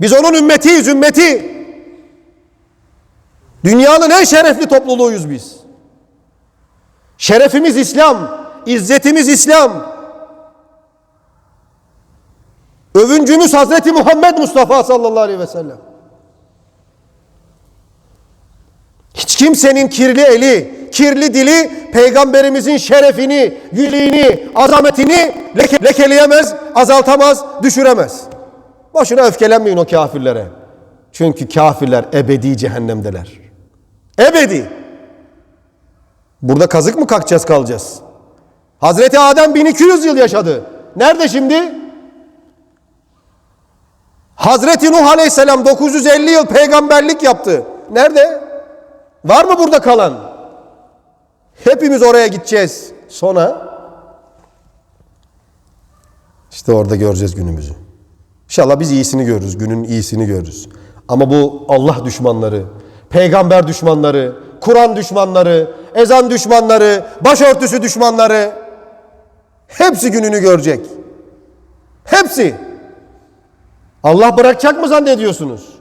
Biz onun ümmetiyiz, ümmeti. Dünyanın en şerefli topluluğuyuz biz. Şerefimiz İslam, izzetimiz İslam. Övüncümüz Hazreti Muhammed Mustafa sallallahu aleyhi ve sellem. Hiç kimsenin kirli eli, kirli dili peygamberimizin şerefini, yüliğini, azametini leke- lekeleyemez, azaltamaz, düşüremez. Boşuna öfkelenmeyin o kafirlere. Çünkü kafirler ebedi cehennemdeler. Ebedi. Burada kazık mı kalkacağız kalacağız? Hazreti Adem 1200 yıl yaşadı. Nerede şimdi? Hazreti Nuh Aleyhisselam 950 yıl peygamberlik yaptı. Nerede? Var mı burada kalan? Hepimiz oraya gideceğiz. Sonra işte orada göreceğiz günümüzü. İnşallah biz iyisini görürüz, günün iyisini görürüz. Ama bu Allah düşmanları, peygamber düşmanları, Kur'an düşmanları, ezan düşmanları, başörtüsü düşmanları hepsi gününü görecek. Hepsi. Allah bırakacak mı zannediyorsunuz?